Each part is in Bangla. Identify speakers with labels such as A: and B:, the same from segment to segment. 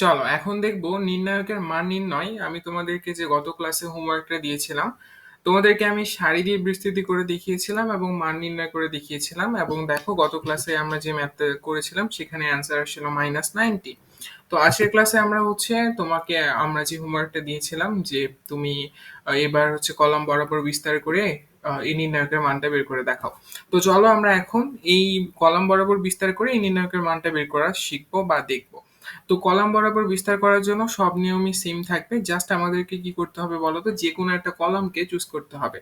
A: চলো, এখন দেখব নির্ণায়কের মান নির্ণয়। আমি তোমাদেরকে যে গত ক্লাসে হোমওয়ার্কটা দিয়েছিলাম, তোমাদেরকে আমি সারি দিয়ে বিস্তৃতি করে দেখিয়েছিলাম এবং মান নির্ণয় করে দেখিয়েছিলাম এবং দেখো গত ক্লাসে আমরা যে ম্যাথটা করেছিলাম, সেখানে অ্যান্সার আসছিল মাইনাস নাইনটি তো আজকের ক্লাসে আমরা হচ্ছে তোমাকে, আমরা যে হোমওয়ার্কটা দিয়েছিলাম যে তুমি এবার হচ্ছে কলম বরাবর বিস্তার করে এই নির্ণায়কের মানটা বের করে দেখাও। তো চলো আমরা এখন এই কলম বরাবর বিস্তার করে এই নির্ণায়কের মানটা বের করা শিখব বা দেখব। তো কলাম বরাবর বিস্তার করার জন্য সব নিয়মই সেম থাকবে। জাস্ট আমাদেরকে কি করতে হবে বলো তো? যে কোনো একটা কলামকে চুজ করতে হবে।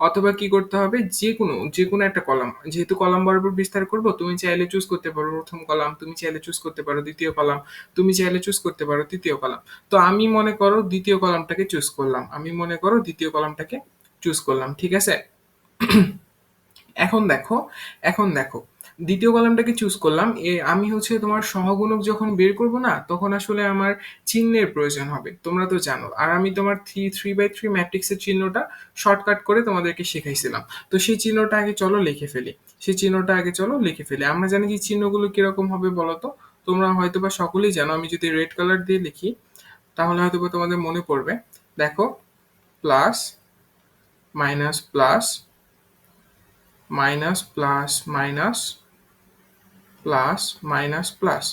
A: অথবা কি করতে হবে? যে কোনো যে কোনো একটা কলাম। যেহেতু কলাম বরাবর বিস্তার করব, তুমি চাইলে চুজ করতে পারো প্রথম কলাম, তুমি চাইলে চুজ করতে পারো দ্বিতীয় কলাম, তুমি চাইলে চুজ করতে পারো তৃতীয় কলাম। তো আমি মনে করো দ্বিতীয় কলামটাকে চুজ করলাম। আমি মনে করো দ্বিতীয় কলামটাকে চুজ করলাম, ঠিক আছে? এখন দেখো এখন দেখো দ্বিতীয় কলামটাকে চুজ করলাম? এ, আমি হচ্ছে তোমার সহগুণক যখন বের করব না, তখন আসলে আমার চিহ্নের প্রয়োজন হবে, তোমরা তো জানো। আর আমি তোমার থ্রি থ্রি বাই থ্রি ম্যাট্রিক্সের চিহ্নটা শর্টকাট করে তোমাদেরকে শেখাইছিলাম। তো সেই চিহ্নটা আগে চলো লিখে ফেলি। সেই চিহ্নটা আগে চলো লিখে ফেলি। আমরা জানি যে চিহ্নগুলো কীরকম হবে বলো তো তোমরা হয়তো বা সকলেই জানো, আমি যদি রেড কালার দিয়ে লিখি, তাহলে হয়তো বা তোমাদের মনে পড়বে। দেখো plus minus plus minus plus minus plus minus plus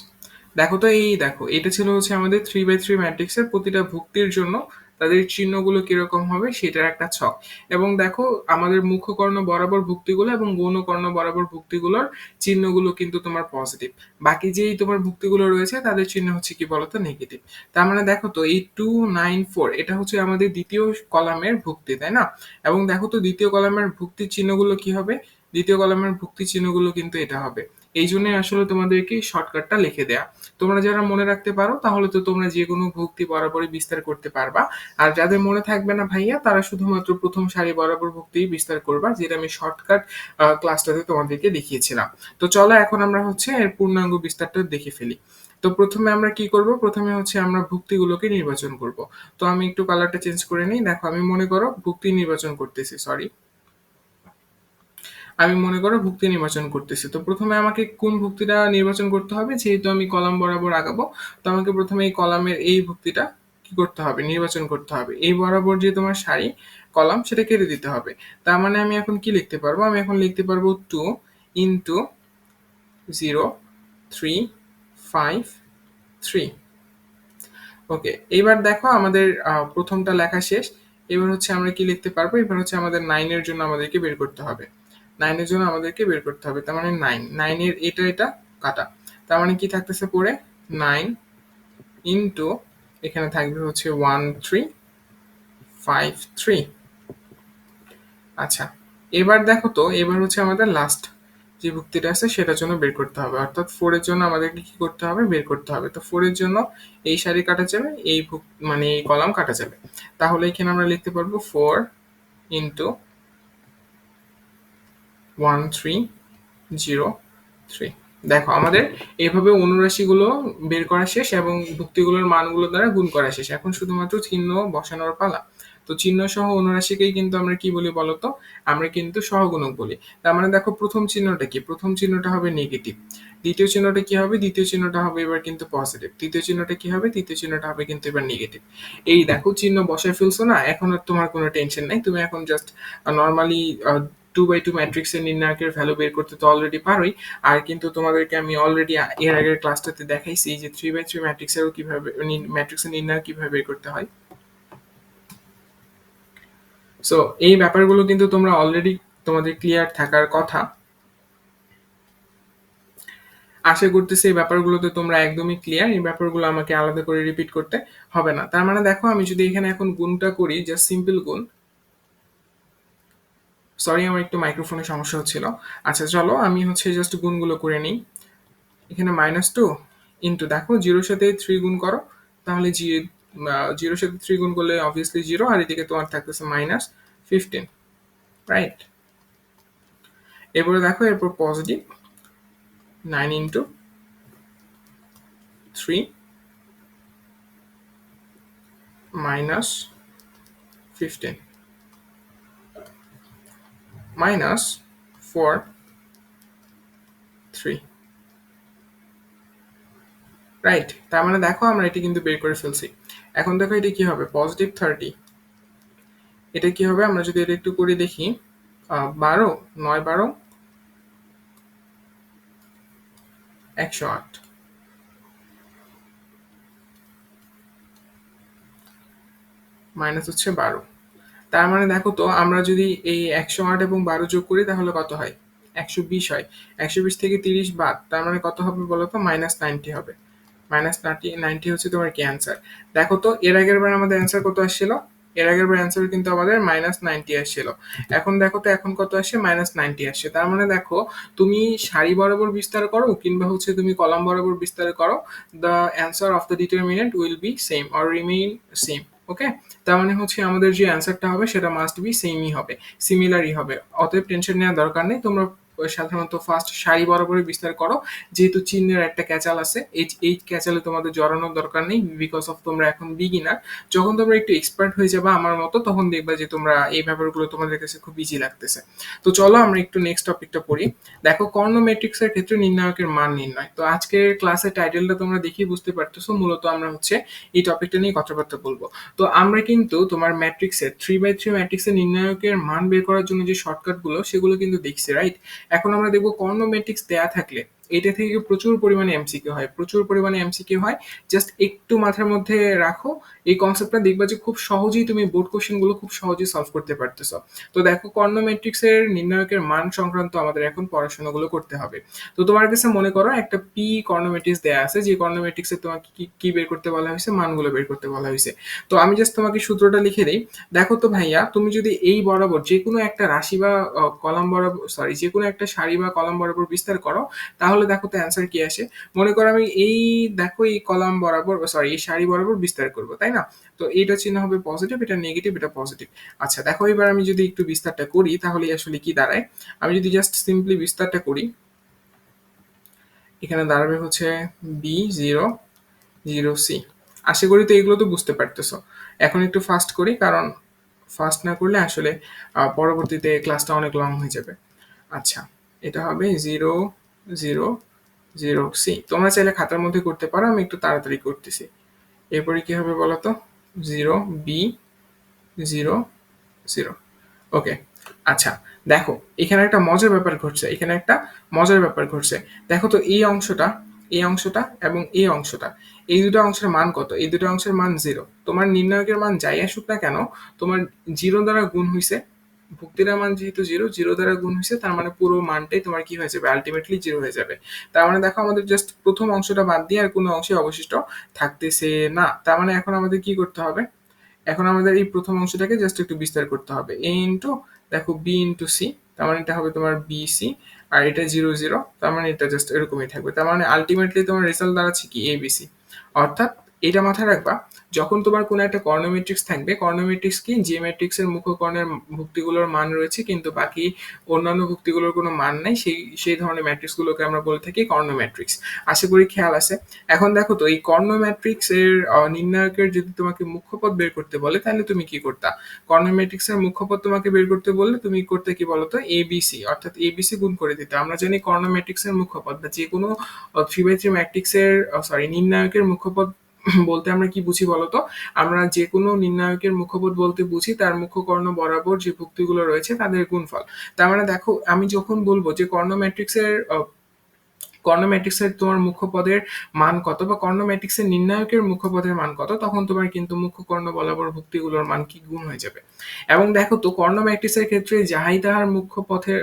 A: দেখো তো এই, দেখো, এটা ছিল হচ্ছে আমাদের থ্রি বাই থ্রি ম্যাট্রিক্সের প্রতিটা ভুক্তির জন্য তাদের চিহ্নগুলো কীরকম হবে সেটার একটা ছক। এবং দেখো, আমাদের মুখ্য কর্ণ বরাবর ভুক্তিগুলো এবং গৌণ কর্ণ বরাবর ভুক্তিগুলোর চিহ্নগুলো কিন্তু তোমার পজিটিভ বাকি যেই তোমার ভুক্তিগুলো রয়েছে, তাদের চিহ্ন হচ্ছে কি বলতো নেগেটিভ তার মানে দেখো তো, এই টু নাইন ফোর এটা হচ্ছে আমাদের দ্বিতীয় কলামের ভুক্তি, তাই না? এবং দেখো তো, দ্বিতীয় কলামের ভুক্তির চিহ্নগুলো কি হবে? দ্বিতীয় কলামের ভুক্তি চিহ্নগুলো কিন্তু এটা হবে। এই জন্যই আসলে তোমাদেরকে শর্টকাটটা লিখে দেয়া। তোমরা যারা মনে রাখতে পারো, তাহলে তো তোমরা যে কোনো ভুক্তি বরাবরই বিস্তার করতে পারবা। আর যাদের মনে থাকবে না ভাইয়া, তারা শুধুমাত্র প্রথম সারি বরাবর ভুক্তি বিস্তার করবা, যেটা আমি শর্টকাট ক্লাসটাতে তোমাদেরকে দেখিয়েছিলাম। তো চলো এখন আমরা হচ্ছে এর পূর্ণাঙ্গ বিস্তারটা দেখে ফেলি। তো প্রথমে আমরা কি করব? প্রথমে হচ্ছে আমরা ভুক্তিগুলোকে নির্বাচন করব। তো আমি একটু কালারটা চেঞ্জ করে নিই। দেখো, আমি মনে করো ভুক্তি নির্বাচন করতেছি সরি আমি মনে করো ভুক্তি নির্বাচন করতেছি। তো প্রথমে আমাকে কোন ভুক্তিটা নির্বাচন করতে হবে, যেহেতু আমি কলাম বরাবর আগাবো, তো আমাকে প্রথমে এই কলামের এই ভুক্তিটা কি করতে হবে, নির্বাচন করতে হবে। এই বরাবর যে তোমার সারি, কলাম, সেটা কেটে দিতে হবে। তার মানে আমি এখন কি লিখতে পারব? আমি এখন লিখতে পারব two into zero three five three okay এবার দেখো আমাদের প্রথমটা লেখা শেষ। এবার হচ্ছে আমরা কি লিখতে পারব? এবার হচ্ছে আমাদের নাইনের জন্য আমাদেরকে বের করতে হবে। নাইনের জন্য আমাদেরকে বের করতে হবে। তার মানে নাইন নাইনের এটা এটা কাটা। তার মানে কি থাকতেছে পরে নাইন ইন্টু এখানে থাকবে হচ্ছে ওয়ান থ্রি ফাইভ থ্রি আচ্ছা এবার দেখো তো, এবার হচ্ছে আমাদের লাস্ট যে ভুক্তিটা আছে, সেটার জন্য বের করতে হবে। অর্থাৎ ফোরের জন্য আমাদেরকে কি করতে হবে? বের করতে হবে। তো ফোরের জন্য এই সারি কাটা যাবে, এই মানে এই কলাম কাটা যাবে। তাহলে এখানে আমরা লিখতে পারব four into one three zero three দেখো, আমাদের এইভাবে অনুরাশিগুলো বের করা শেষ এবং ভুক্তিগুলোর মানগুলো দ্বারা গুণ করা শেষ। এখন শুধুমাত্র চিহ্ন বসানোর পালা। তো চিহ্ন সহ অনুরাশিকেই কিন্তু আমরা কি বলি বলতো? আমরা কিন্তু সহগুণক বলি। তার মানে দেখো, প্রথম চিহ্নটা কি? প্রথম চিহ্নটা হবে নেগেটিভ দ্বিতীয় চিহ্নটা কি হবে? দ্বিতীয় চিহ্নটা হবে এবার কিন্তু পজিটিভ তৃতীয় চিহ্নটা কি হবে? তৃতীয় চিহ্নটা হবে কিন্তু এবার নেগেটিভ এই দেখো, চিহ্ন বসায় ফেলছো না? এখন আর তোমার কোনো টেনশন নাই। তুমি এখন just normally two by two ম্যাট্রিক্সের নির্ণায়কের ভ্যালু বের করতে তো অলরেডি পারোই। আর কিন্তু তোমাদেরকে আমি অলরেডি এর আগের ক্লাসটাতে দেখাইছি যে থ্রি বাই থ্রি ম্যাট্রিক্সেরও কীভাবে ম্যাট্রিক্সের নির্ণায়ক কীভাবে বের করতে হয়। সো এই ব্যাপারগুলো কিন্তু তোমরা অলরেডি তোমাদের ক্লিয়ার থাকার কথা। আশা করতেছি এই ব্যাপারগুলোতে তোমরা একদমই ক্লিয়ার এই ব্যাপারগুলো আমাকে আলাদা করে রিপিট করতে হবে না। তার মানে দেখো, আমি যদি এখানে এখন গুণটা করি জাস্ট সিম্পল গুণ সরি আমার একটু মাইক্রোফোনের সমস্যা হচ্ছিল। আচ্ছা চলো, আমি হচ্ছে জাস্ট গুণগুলো করে নিই। এখানে মাইনাস টু ইন্টু দেখো জিরোর সাথে থ্রি গুণ করো, তাহলে জি জিরোর সাথে থ্রি গুণ করলে অবভিয়াসলি জিরো আর এদিকে তোমার থাকতেছে মাইনাস ফিফটিন রাইট এরপরে দেখো, এরপর positive nine into three minus fifteen minus four three right তার মানে দেখো আমরা এটি কিন্তু বের করে ফেলছি। এখন দেখো এটি কি হবে? পজিটিভ থার্টি এটা কি হবে? আমরা যদি এটা একটু করে দেখি বারো, নয়, বারো, একশো আট। মাইনাস হচ্ছে বারো। তার মানে দেখো তো, আমরা যদি এই একশো আট এবং বারো যোগ করি, তাহলে কত হয়? একশো বিশ হয়। একশো বিশ থেকে তিরিশ বাদ, তার মানে কত হবে বলো তো? মাইনাস নাইনটি হবে। মাইনাস নাইনটি নাইনটি হচ্ছে তোমার কি অ্যান্সার দেখো তো, এর আগের বার আমাদের অ্যান্সার কত আসছিল? এর আগের বার অ্যান্সার কিন্তু আমাদের মাইনাস নাইনটি আসছিল। এখন দেখো তো, এখন কত আসছে মাইনাস নাইনটি আসছে তার মানে দেখো, তুমি সারি বরাবর বিস্তার করো, কিংবা হচ্ছে তুমি কলাম বরাবর বিস্তার করো the answer of the determinant will be same or remain same okay তার মানে হচ্ছে আমাদের যে অ্যান্সারটা হবে সেটা মাস্ট বি সেমই হবে সিমিলারই হবে। অতএব টেনশন নেওয়ার দরকার নেই, তোমরা সাধারণত ফার্স্ট সারি বরাবরই বিস্তার করো। যেহেতু চিহ্নের একটা ক্যাচাল আছে, এই এই ক্যাচালে তোমাদের জড়ানোর দরকার নেই বিকজ অফ তোমরা এখন বিগিনার যখন তোমরা একটু এক্সপার্ট হয়ে যাবে আমার মতো, তখন দেখবা যে তোমরা এই ব্যাপারগুলো তোমাদের কাছে খুব ইজি লাগতেছে। তো চলো আমরা একটু নেক্সট টপিকটা পড়ি। দেখো কর্ণ এর ক্ষেত্রে নির্ণায়কের মান নির্ণয়। তো আজকের ক্লাসের টাইটেলটা তোমরা দেখেই বুঝতে পারতেছো, মূলত আমরা হচ্ছে এই টপিকটা নিয়ে কথাবার্তা বলব। তো আমরা কিন্তু তোমার ম্যাট্রিক্সের থ্রি বাই থ্রি ম্যাট্রিক্সের নির্ণায়কের মান বের করার জন্য যে শর্টকাটগুলো সেগুলো কিন্তু দেখছি রাইট এখন আমরা দেখব ম্যাট্রিক্স দেয়া থাকলে এটা থেকে প্রচুর পরিমাণে এমসিকিউ হয়, প্রচুর পরিমাণে এমসিকিউ হয়। জাস্ট একটু মাথার মধ্যে রাখো, এই কনসেপ্টটা দেখবা যে খুব সহজেই তুমি বোর্ড কোশ্চেনগুলো খুব সহজেই সলভ করতে পারতেছো। তো দেখো কর্নোমেট্রিক্স এর নির্ণায়কের মান সংক্রান্ত আমাদের এখন পড়াশোনাগুলো করতে হবে। তো তোমার কাছে মনে করো একটা পি কর্নোমেট্রিক্স দেয়া আছে, যে কর্নোমেট্রিক্স এ তোমাকে কি কি বের করতে বলা হয়েছে? মানগুলো বের করতে বলা হয়েছে। তো আমি জাস্ট তোমাকে সূত্রটা লিখে দিই। দেখো তো ভাইয়া, তুমি যদি এই বরাবর যে কোনো একটা রাশি বা কলাম বরাবর সরি যে কোনো একটা সারি বা কলাম বরাবর বিস্তার করো, তাহলে দেখো তো অ্যান্সার কি আসে? মনে করো আমি এই দেখো এই কলাম বরাবর সরি এই সারি বরাবর বিস্তার করব, তাই না? তো এইটা চিহ্ন হবে পজিটিভ এটা নেগেটিভ এটা পজিটিভ আচ্ছা দেখো এবার আমি যদি একটু বিস্তারটা করি, তাহলে আসলে কি দাঁড়ায়? আমি যদি জাস্ট সিম্পলি বিস্তারটা করি, এখানে দাঁড়াবে হচ্ছে বি জিরো জিরো সি আশা করি তো এগুলো তো বুঝতে পারতেছো। এখন একটু ফাস্ট করি, কারণ ফাস্ট না করলে আসলে পরবর্তীতে ক্লাসটা অনেক লং হয়ে যাবে। আচ্ছা এটা হবে জিরো জিরো জিরো, সি। তোমরা চাইলে খাতার মধ্যে করতে পারো, আমি একটু তাড়াতাড়ি করতেছি। এরপরে কি হবে বলো তো? Zero, B, zero zero. Okay আচ্ছা দেখো, এখানে একটা মজার ব্যাপার ঘটছে, এখানে একটা মজার ব্যাপার ঘটছে। দেখো তো, এই অংশটা এই অংশটা এবং এই অংশটা, এই দুটো অংশের মান কত? এই দুটো অংশের মান জিরো। তোমার নির্ণায়কের মান যাই আসুক না কেন, তোমার জিরো দ্বারা গুণ হয়েছে ভুক্তির মান যেহেতু জিরো জিরো দ্বারা গুণ হয়েছে, তার মানে পুরো মানটাই তোমার কি হয়ে যাবে? আলটিমেটলি জিরো হয়ে যাবে। তার মানে দেখো আমাদের জাস্ট প্রথম অংশটা বাদ দিয়ে আর কোনো অংশে অবশিষ্ট থাকতেছে না। তার মানে এখন আমাদের কি করতে হবে? এখন আমাদের এই প্রথম অংশটাকে জাস্ট একটু বিস্তার করতে হবে। এ ইন্টু দেখো বি ইন্টু সি তার মানে এটা হবে তোমার বি সি আর এটা জিরো জিরো তার মানে এটা জাস্ট এরকমই থাকবে। তার মানে আলটিমেটলি তোমার রেজাল্ট দাঁড়াচ্ছে কি? এ বি সি অর্থাৎ এটা মাথায় রাখবা, যখন তোমার কোনো একটা কর্নোমেট্রিক্স থাকবে কর্নোমেট্রিক্স কি? যে ম্যাট্রিক্সের মুখ্যকর্ণের ভুক্তিগুলোর মান রয়েছে, কিন্তু বাকি অন্যান্য ভুক্তিগুলোর কোনো মান নেই, সেই সেই ধরনের ম্যাট্রিক্সগুলোকে আমরা বলে থাকি কর্নোমেট্রিক্স আশা করি খেয়াল আছে। এখন দেখো তো, এই কর্নোমেট্রিক্স এর নির্ণায়কের যদি তোমাকে মুখ্যপদ বের করতে বলে, তাহলে তুমি কি করতা? কর্নোমেট্রিক্স এর মুখ্যপদ তোমাকে বের করতে বললে, তুমি করতে কি বলতো? এবিসি অর্থাৎ এবিসি গুণ করে দিতে। আমরা জানি কর্নোমেট্রিক্স এর মুখ্যপদ, বা যে কোনো থ্রি থ্রি ম্যাট্রিক্স এর সরি নির্ণায়কের মুখ্যপদ বলতে আমরা কি বুঝি বলতো? আমরা যে কোনো নির্ণায়কের মুখপদ বলতে বুঝি, তার মুখ্য কর্ণ বরাবর যে ভুক্তিগুলো রয়েছে তাদের গুণফল। তার মানে দেখো, আমি যখন বলব যে কর্ণ ম্যাট্রিক্সের কর্নোম্যাট্রিক্সের তোমার মুখ্য পদের মান কত বা কর্নোম্যাট্রিক্সের নির্ণায়কের মুখ্য পদের মান কত, তখন তোমার কিন্তু মুখ্য কর্ণ বরাবর ভুক্তিগুলোর মান কি গুণ হয়ে যাবে। এবং দেখো তো কর্নোম্যাট্রিক্সের ক্ষেত্রে যাহাই তাহার মুখ্য পথের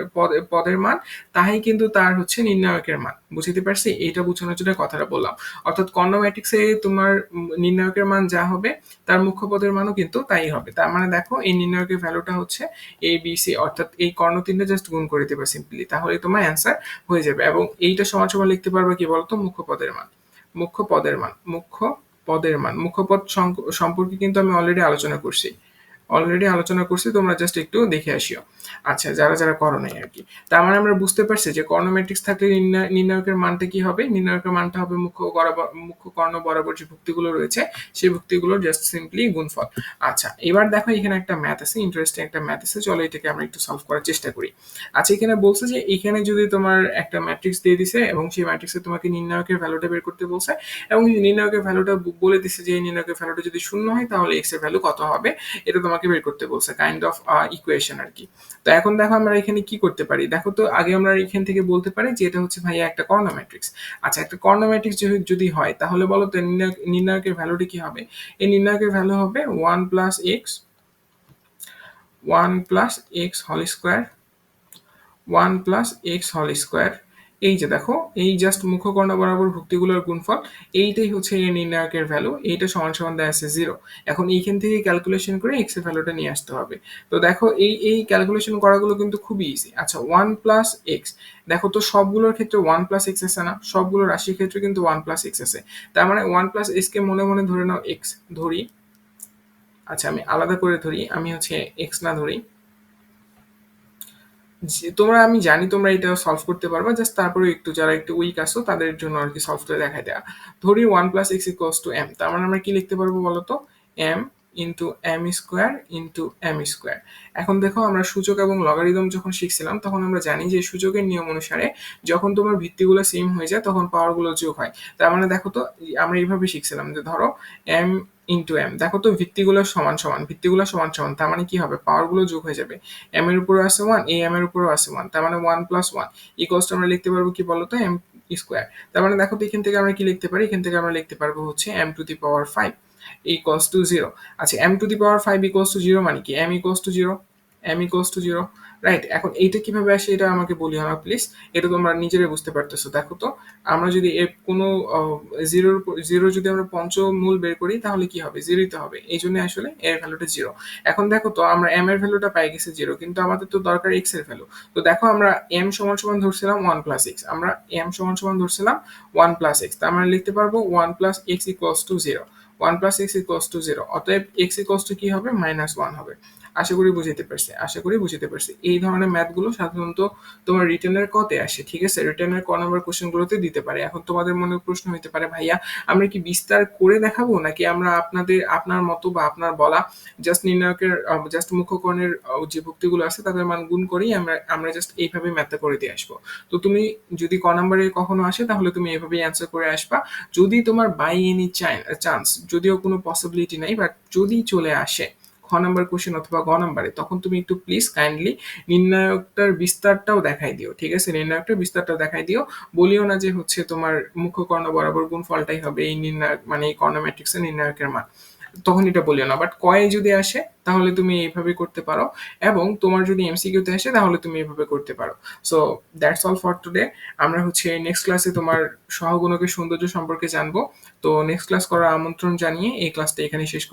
A: পদের মান, তাহাই কিন্তু তার হচ্ছে নির্ণায়কের মান। বুঝতে পারছি? এইটা বোঝানোর জন্য কথাটা বললাম। অর্থাৎ কর্নোম্যাট্রিক্সে তোমার নির্ণায়কের মান যা হবে, তার মুখ্য পদের মানও কিন্তু তাই হবে। তার মানে দেখো, এই নির্ণায়কের ভ্যালুটা হচ্ছে এ বি সি অর্থাৎ এই কর্ণ তিনটা জাস্ট গুণ করে দেবে সিম্পলি তাহলে তোমার অ্যান্সার হয়ে যাবে। এবং এইটা সমান সমান লিখতে পারবে কি বলতো? মুখ্য পদের মান। মুখ্য পদের মান। মুখ্য পদের মান। মুখ্য পদ সম্পর্কে কিন্তু আমি অলরেডি আলোচনা করছি। অলরেডি আলোচনা করছি, তোমরা জাস্ট একটু দেখে আসিও। আচ্ছা যারা যারা করো নাই আর কি। তার মানে আমরা বুঝতে পারছি যে কর্ণ ম্যাট্রিক্স থাকলে নির্ণয়- নির্ণায়কের মানটা কি হবে? নির্ণায়কের মানটা হবে মুখ্য বরাবর, মুখ্য কর্ণ বরাবর যে ভুক্তিগুলো রয়েছে, সেই ভুক্তিগুলোর জাস্ট সিম্পলি গুণফল। আচ্ছা এবার দেখো এখানে একটা ম্যাথ আছে ইন্টারেস্টিং একটা ম্যাথ আছে, চলো এটাকে আমরা একটু সলভ করার চেষ্টা করি। আচ্ছা এখানে বলছে যে এখানে যদি তোমার একটা ম্যাট্রিক্স দিয়ে দিছে এবং সেই ম্যাট্রিক্সে তোমাকে নির্ণায়কের ভ্যালুটা বের করতে বলছে এবং নির্ণায়কের ভ্যালুটা বলে দিছে যে নির্ণায়কের ভ্যালুটা যদি শূন্য হয়, তাহলে এক্সের ভ্যালু কত হবে? এটা তোমাকে বের করতে বলছে কাইন্ড অফ ইকুয়েশন আর কি। তো এখন দেখো আমরা এখানে কি করতে পারি? দেখো তো, আগে আমরা এখান থেকে বলতে পারি যে এটা হচ্ছে ভাইয়া একটা কর্ণ আচ্ছা একটা কর্ণ ম্যাট্রিক্স যদি হয়, তাহলে বলো তো নির্ণায়ক- নির্ণায়কের ভ্যালুটি কি হবে? এই নির্ণায়কের ভ্যালু হবে one plus x one plus x হল স্কোয়ার ওয়ান প্লাস এক্স হল স্কোয়ার এই যে দেখো, এই জাস্ট মুখকর্ণ বরাবর ভুক্তিগুলোর গুণফল, এইটাই হচ্ছে এই নির্ণায়কের ভ্যালু এইটা সমান সমান দেয় আছে জিরো এখন এইখান থেকে ক্যালকুলেশন করে এক্সের ভ্যালুটা নিয়ে আসতে হবে। তো দেখো, এই এই ক্যালকুলেশন করাগুলো কিন্তু খুবই ইজি আচ্ছা ওয়ান প্লাস এক্স দেখো তো সবগুলোর ক্ষেত্রে ওয়ান প্লাস এক্স আছে না, সবগুলো রাশির ক্ষেত্রে কিন্তু ওয়ান প্লাস এক্স আছে। তার মানে ওয়ান প্লাস এক্স কে মনে মনে ধরে নাও এক্স ধরি। আচ্ছা আমি আলাদা করে ধরি, আমি হচ্ছে এক্স না ধরি। যে তোমরা, আমি জানি তোমরা এটা সলভ করতে পারবা জাস্ট তারপরে একটু যারা একটু উইক আসো তাদের জন্য আর কি সলভ করে দেখাই দেওয়া ধরি one plus x equals to m তার মানে আমরা কি লিখতে পারব বলতো? M into m square into m square এখন দেখো, আমরা সূচক এবং লগারিদম যখন শিখছিলাম, তখন আমরা জানি যে সূচকের নিয়ম অনুসারে যখন তোমার ভিত্তিগুলো সেম হয়ে যায়, তখন পাওয়ারগুলো যোগ হয়। তার মানে দেখো তো, আমরা এইভাবে শিখছিলাম যে ধরো এম ইন্টু এম দেখো তো ভিত্তিগুলো সমান সমান, ভিত্তিগুলো সমান সমান, তার মানে কি হবে? পাওয়ারগুলো যোগ হয়ে যাবে। এম এর উপরে আছে ওয়ান এ এম এর উপরেও আছে ওয়ান তার মানে ওয়ান প্লাস ওয়ান ইকোয়ালস আমরা লিখতে পারব কি বলতো? এম স্কোয়ার তার মানে দেখো তো এখান থেকে আমরা কি লিখতে পারি? এখান থেকে আমরা লিখতে পারব হচ্ছে m to the power five equals to zero আচ্ছা m to the power five equals to zero মানে কি? M equals to zero m equals to zero right এখন এইটা কীভাবে আসে এটা আমাকে বলি আমার প্লিজ এটা তোমরা নিজেরাই বুঝতে পারতেছো, দেখো তো। আমরা যদি এর কোনো জিরোর জিরো যদি আমরা পঞ্চমূল বের করি, তাহলে কি হবে? জিরোই তো হবে। এই জন্য আসলে এর ভ্যালুটা জিরো এখন দেখো তো, আমরা এম এর ভ্যালুটা পাই গেছে জিরো কিন্তু আমাদের তো দরকার এক্সের ভ্যালু তো দেখো আমরা এম সমান সমান ধরছিলাম ওয়ান প্লাস এক্স আমরা এম সমান সমান ধরছিলাম ওয়ান প্লাস এক্স তার মানে লিখতে পারব one plus x equals to zero one plus x equals to zero অতএব এক্স ইকুয়ালস টু কি হবে? মাইনাস ওয়ান হবে। আশা করি বুঝতে পারছি, আশা করি বুঝতে পারছি। এই ধরনের ম্যাথগুলো সাধারণত তোমার রিটার্নের কতে আসে, ঠিক আছে? রিটার্নের ক নম্বর কোশ্চেনগুলোতে দিতে পারে। এখন তোমাদের মনে প্রশ্ন হতে পারে, ভাইয়া, আমরা কি বিস্তার করে দেখাবো? নাকি আমরা আপনাদের, আপনার মতো বা আপনার বলা জাস্ট নির্ণায়কের জাস্ট মুখ্যকর্ণের যে ভুক্তিগুলো আছে, তাদের মান গুণ করেই আমরা আমরা জাস্ট এইভাবে ম্যাথটা করে দিয়ে আসব। তো তুমি যদি ক নম্বরে কখনো আসে, তাহলে তুমি এইভাবেই অ্যান্সার করে আসবা। যদি তোমার বাই এনি চান্স যদিও কোনো পসিবিলিটি নাই বাট যদি চলে আসে খ নাম্বার কোশ্চেন অথবা গ নাম্বারে, তখন তুমি একটু প্লিজ কাইন্ডলি নির্ণায়কটার বিস্তারটাও দেখাই দিও, ঠিক আছে? নির্ণায়কটার বিস্তারটা দেখাই দিও। বলিও না যে হচ্ছে তোমার মুখ্য কর্ণ বরাবর গুণ ফলটাই হবে এই নির্ণায়ক মানে এই কর্ণ ম্যাট্রিক্সের নির্ণায়কের মান। তখন এটা বলিও না বাট কয়ে যদি আসে, তাহলে তুমি এইভাবে করতে পারো। এবং তোমার যদি এমসিকিউতে আসে, তাহলে তুমি এইভাবে করতে পারো। So that's all for today আমরা হচ্ছে নেক্সট ক্লাসে তোমার সহগুণকের সৌন্দর্য সম্পর্কে জানব। তো নেক্সট ক্লাস করার আমন্ত্রণ জানিয়ে এই ক্লাসটা এখানে শেষ